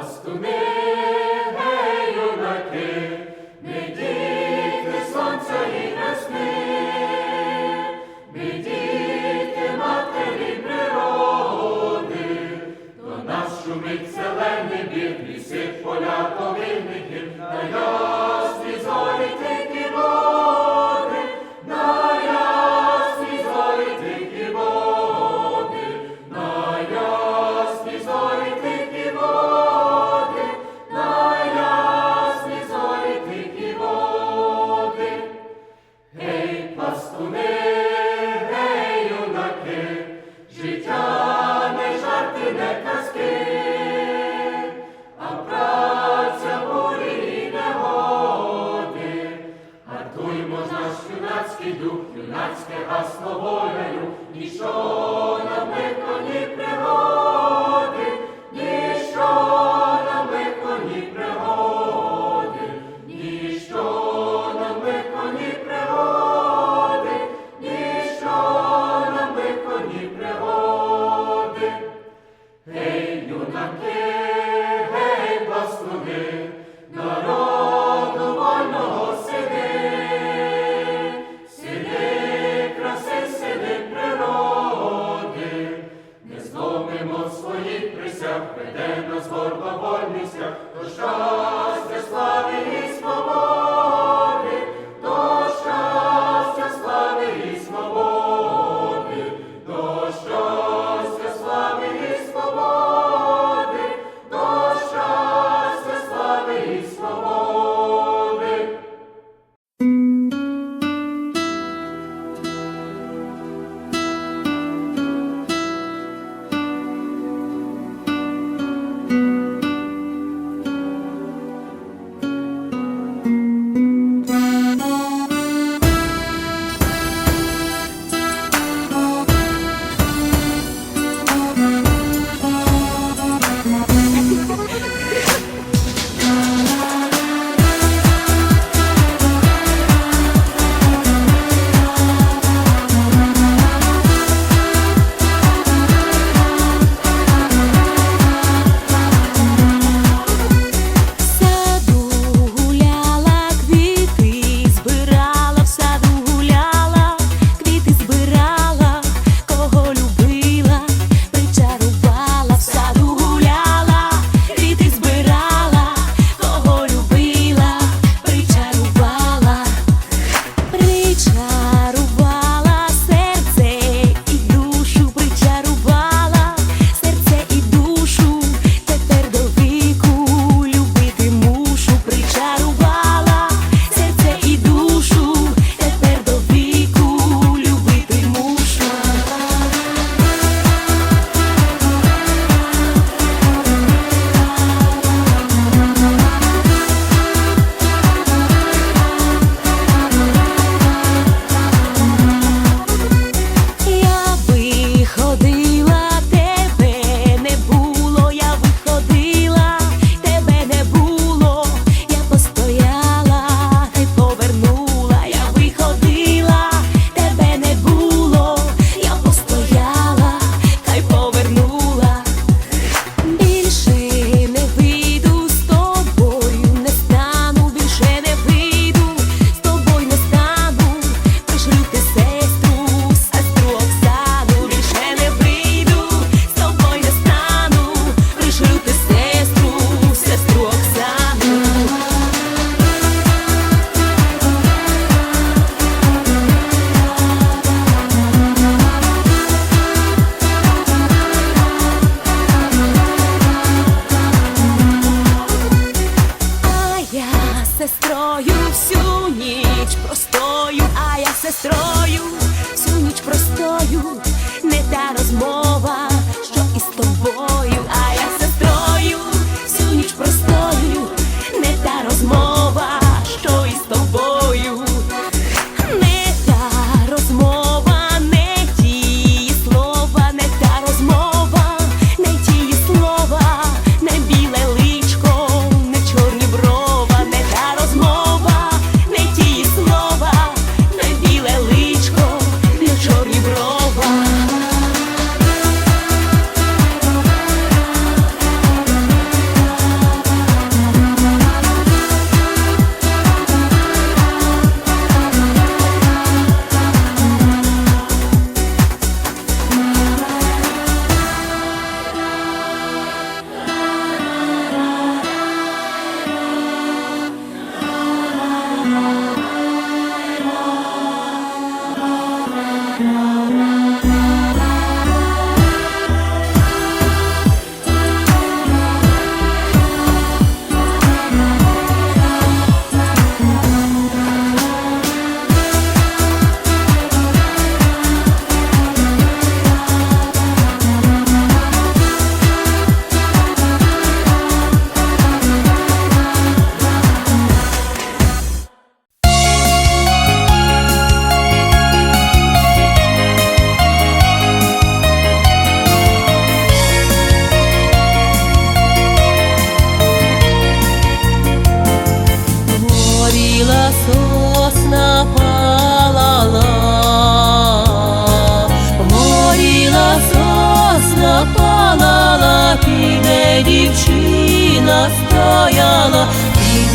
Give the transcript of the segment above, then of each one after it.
пластуни, гей,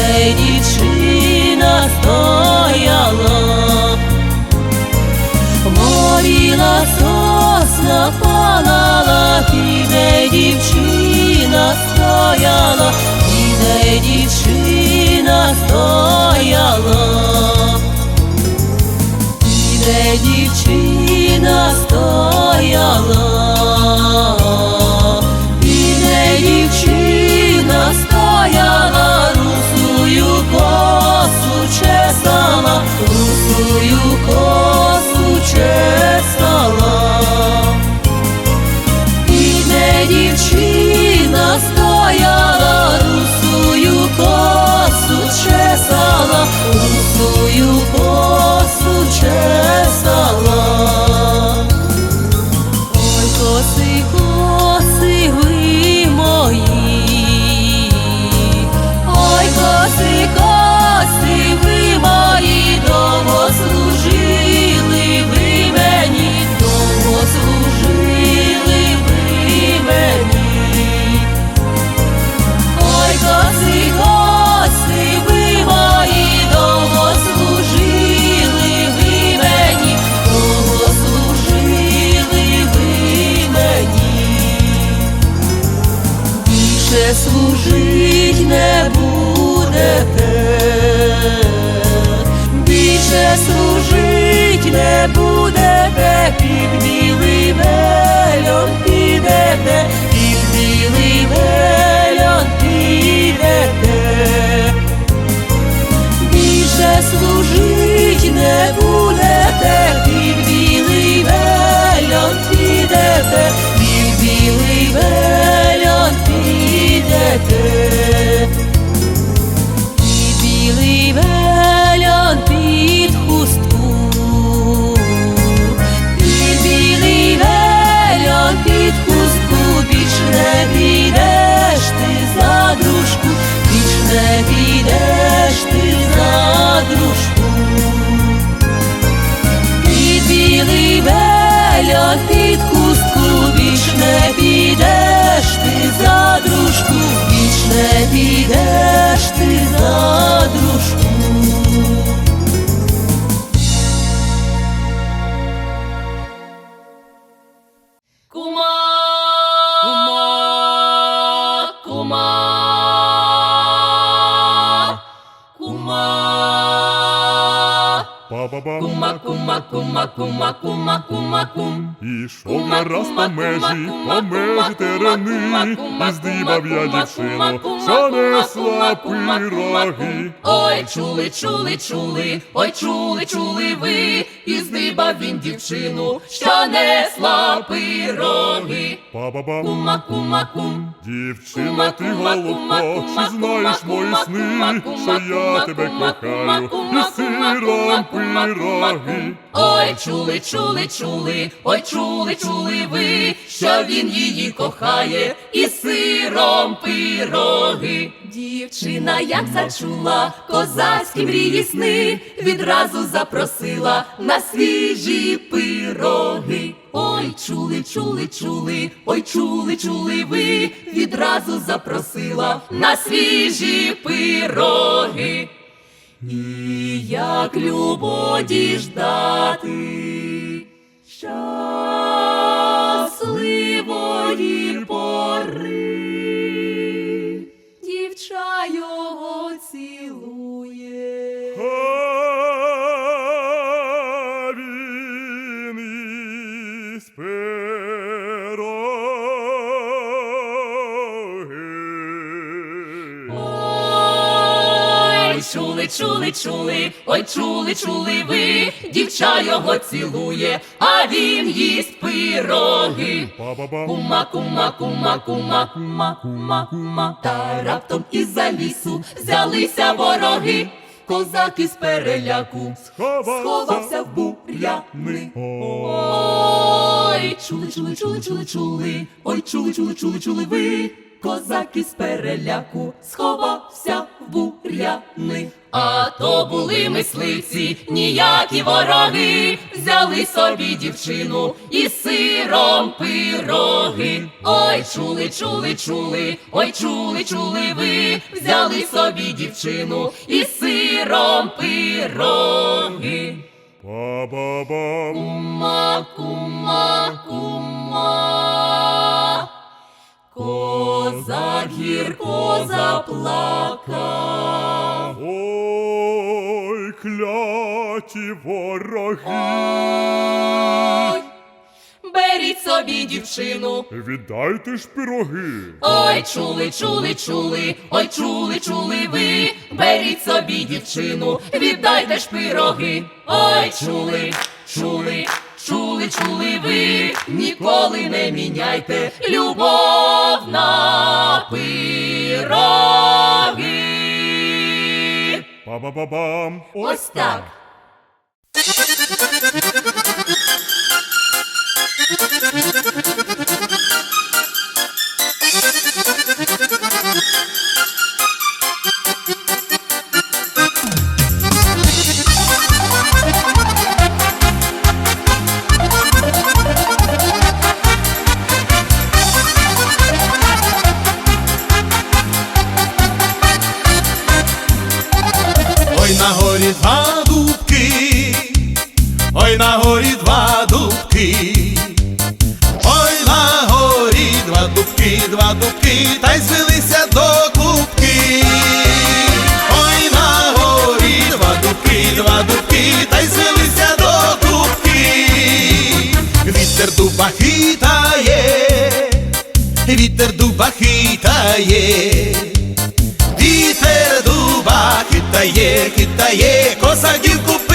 де дівчина стояла. Горіла сосна палала, і де дівчина стояла, і де дівчина стояла. І дівчина стояла, косу чесала, русою косу підеш ти за дружку. Кума, кума, кума, кума, кума, кума, кума, кума, кума, кума, кум. Ішов я раз по межі, по межі терени, і здибав я дівчину, що несла пироги. Ой, чули, чули, чули, ой, чули, чули ви, і здибав він дівчину, що несла пироги. Па-ба-бам. Кума, кума, кум. Дівчина, ти голубко, чи знаєш мої сни, що я тебе кохаю, і сиром пироги. Ой, чули, чули, чули, ой, чули, чули ви, що він її кохає, і сиром пироги. Дівчина, як зачула козацькі мрії сни, відразу запросила на свіжі пироги. Ой, чули, чули, чули, ой, чули, чули ви, відразу запросила на свіжі пироги. І як любо діждати щасливої пори, дівча його цілує. Чули, чули, ой, чули, чули ви, дівча його цілує, а він їсть пироги. Кума, кума, кума, кума, кума, кума, кума. Та раптом із-за лісу взялися вороги. Козак із переляку сховався в бур'яни. Ой, чули, чули, чули, чули, чули. Ой, чули, чули, чули, чули ви. Козак із переляку сховався в. А то були мисливці, ніякі вороги, взяли собі дівчину і сиром пироги. Ой, чули, чули, чули, ой, чули, чули ви, взяли собі дівчину і сиром пироги. Па-ба-бам. Кума, кума, кума. Козак гірко заплакав. Ой, кляті вороги. Ой, беріть собі дівчину. Віддайте ж пироги. Ой, чули, чули, чули, ой, чули, чули ви, беріть собі дівчину, віддайте ж пироги. Ой, чули, чули, чули, чули ви, ніколи не міняйте любов пироги. Па-ба-ба-бам. Ось так. Ой ой на горі два дубки, ой на горі два дубки, два дубки, та й звелися до кубки. Ой на горі два дубки, два дубки, та й звелися до кубки. Вітер дуба хитає, вітер дуба хитає. Вітер дуба хитає, хитає, косаківку питає.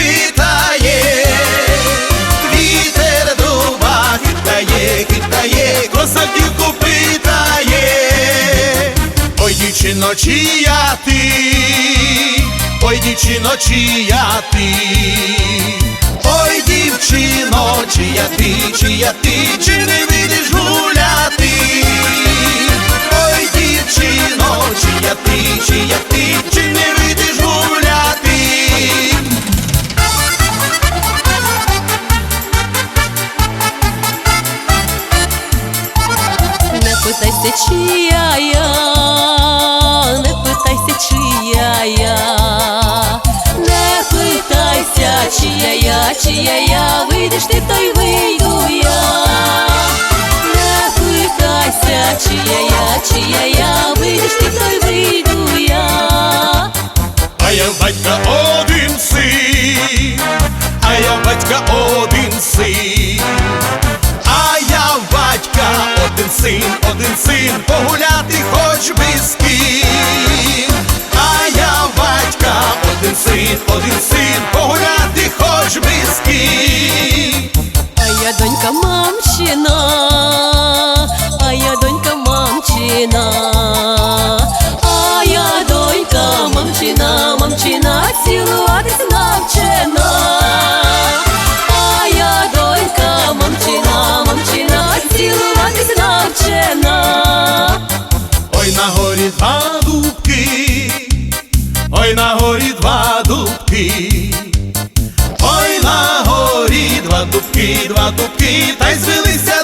Дівчино, чия ти, ой, дівчино, чия ти. Ой, дівчино, чия ти, чия ти, чи не вийдеш гуляти? Ой, дівчино, чия ти, чия ти, чи не вийдеш гуляти? Не питайся, чия я, чия я, чия я, вийдеш ти, то й вийду я. Два дубки, ой на горі два дубки, ой на горі два дубки, два дубки, та й звелися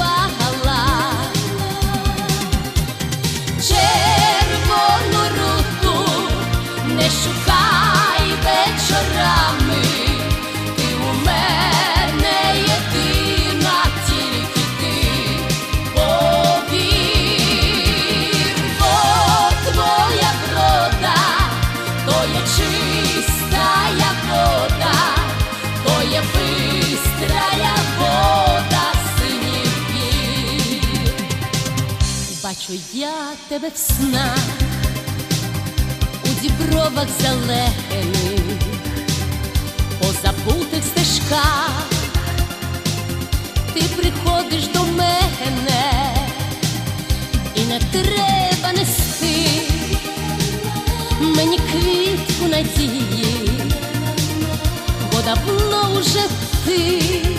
Бачу я тебе в снах у дібровах залегених, по забутих стежках, ти приходиш до мене, і не треба нести мені квітку надії, бо давно вже ти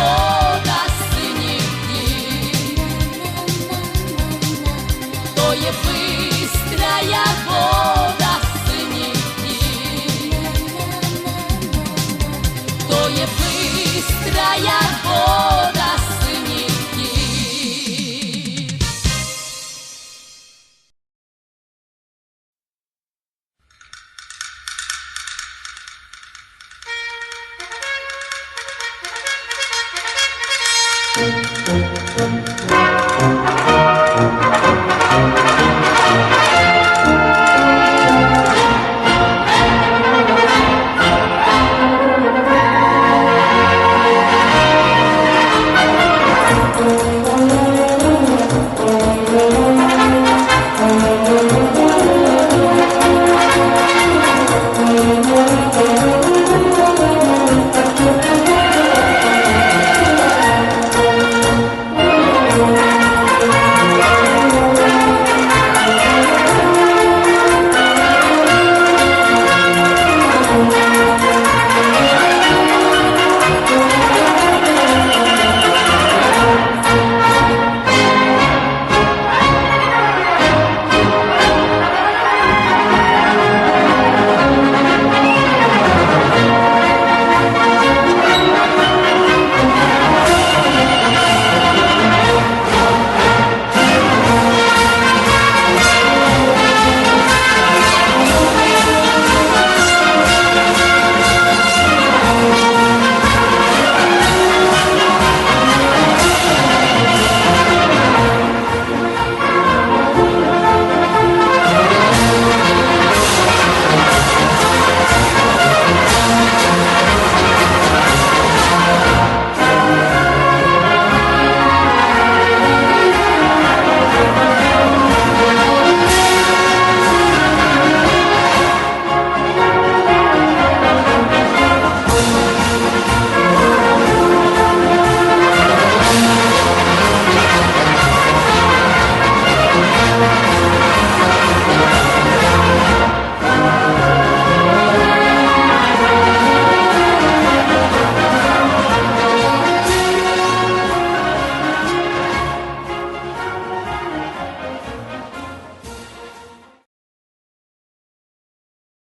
more.